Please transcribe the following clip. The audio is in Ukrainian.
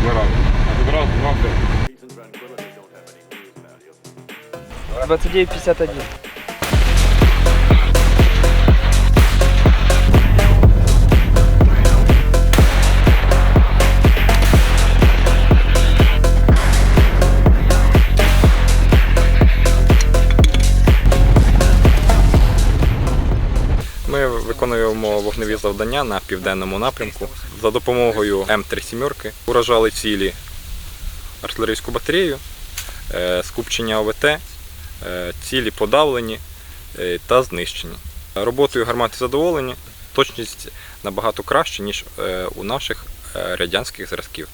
два рази. А тут раз, 29,51. Ми виконуємо вогневі завдання на південному напрямку. За допомогою М3 сімерки уражали цілі артилерійську батарею, е, скупчення ОВТ, е, цілі подавлені е, та знищені. Роботою гармати задоволені, точність набагато краще, ніж у наших радянських зразків.